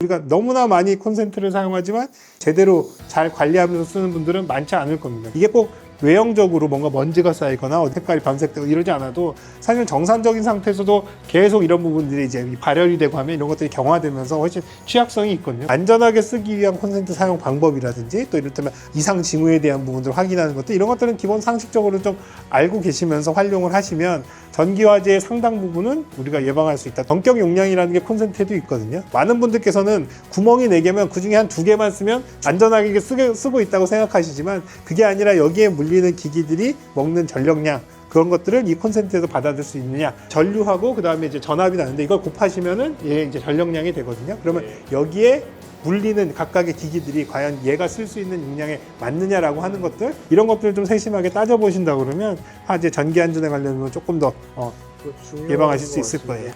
우리가 너무나 많이 콘센트를 사용하지만 제대로 잘 관리하면서 쓰는 분들은 많지 않을 겁니다. 이게 꼭 외형적으로 뭔가 먼지가 쌓이거나 어, 색깔이 변색되고 이러지 않아도 사실 정상적인 상태에서도 계속 이런 부분들이 이제 발열이 되고 하면 이런 것들이 경화되면서 훨씬 취약성이 있거든요. 안전하게 쓰기 위한 콘센트 사용 방법이라든지 또 이를테면 이상 징후에 대한 부분들을 확인하는 것들 이런 것들은 기본 상식적으로 좀 알고 계시면서 활용을 하시면 전기화재의 상당 부분은 우리가 예방할 수 있다. 전격 용량이라는 게 콘센트에도 있거든요. 많은 분들께서는 구멍이 4개면 그 중에 한 두개만 쓰면 안전하게 쓰고 있다고 생각하시지만 그게 아니라 여기에 물 리는 기기들이 먹는 전력량 그런 것들을 이 콘센트에서 받아들일 수 있느냐. 전류하고 그 다음에 이제 전압이 나는데 이걸 곱하시면은 얘 이제 전력량이 되거든요. 그러면 여기에 물리는 각각의 기기들이 과연 얘가 쓸 수 있는 용량에 맞느냐라고 하는 것들 이런 것들을 좀 세심하게 따져보신다 그러면 화재 전기 안전에 관련해서 조금 더 어, 예방하실 수 있을 거예요.